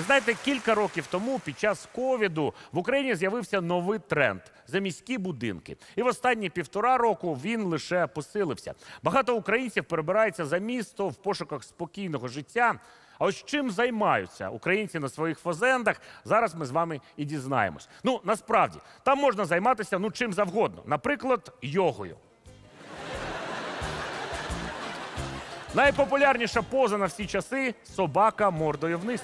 Ви знаєте, кілька років тому, під час ковіду, в Україні з'явився новий тренд заміські будинки. І в останні півтора року він лише посилився. Багато українців перебираються за місто в пошуках спокійного життя. А ось чим займаються українці на своїх фазендах, зараз ми з вами і дізнаємось. Ну, насправді, там можна займатися ну чим завгодно, наприклад, йогою. Найпопулярніша поза на всі часи собака мордою вниз.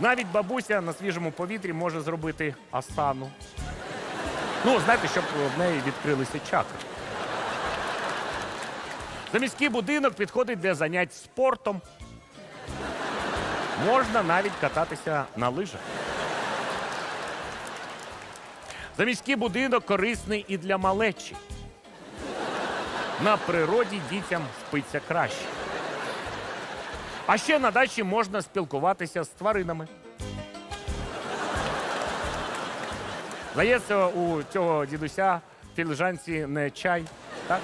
Навіть бабуся на свіжому повітрі може зробити асану. Ну, знаєте, щоб в неї відкрилися чакри. Заміський будинок підходить для занять спортом. Можна навіть кататися на лижах. Заміський будинок корисний і для малечі. На природі дітям спиться краще. А ще на дачі можна спілкуватися з тваринами. Здається, у цього дідуся в філіжанці не чай, так?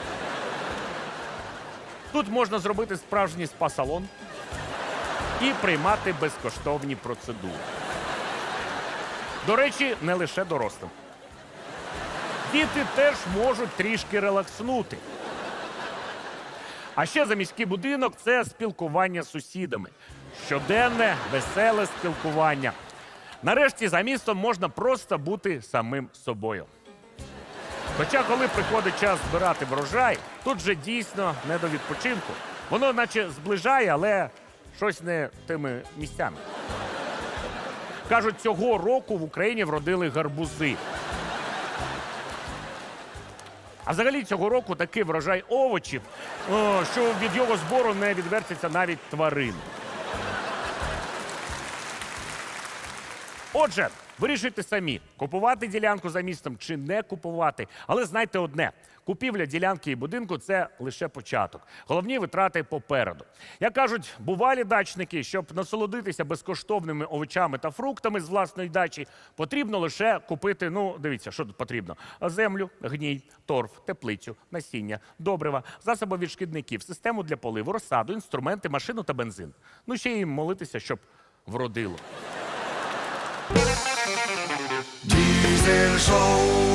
Тут можна зробити справжній спа-салон і приймати безкоштовні процедури. До речі, не лише дорослим. Діти теж можуть трішки релакснути. А ще за міський будинок це спілкування з сусідами. Щоденне, веселе спілкування. Нарешті за містом можна просто бути самим собою. Хоча, коли приходить час збирати врожай, тут же дійсно не до відпочинку. Воно наче зближає, але щось не тими місцями. Кажуть, цього року в Україні вродили гарбузи. А взагалі цього року такий врожай овочів, що від його збору не відвертиться навіть тварин. Отже, вирішуйте самі, купувати ділянку за містом чи не купувати. Але знайте одне: купівля ділянки і будинку це лише початок. Головні витрати попереду. Як кажуть, бувалі дачники, щоб насолодитися безкоштовними овочами та фруктами з власної дачі, потрібно лише купити. Ну, дивіться, що тут потрібно: землю, гній, торф, теплицю, насіння, добрива, засоби від шкідників, систему для поливу, розсаду, інструменти, машину та бензин. Ну ще й молитися, щоб вродило. 接受。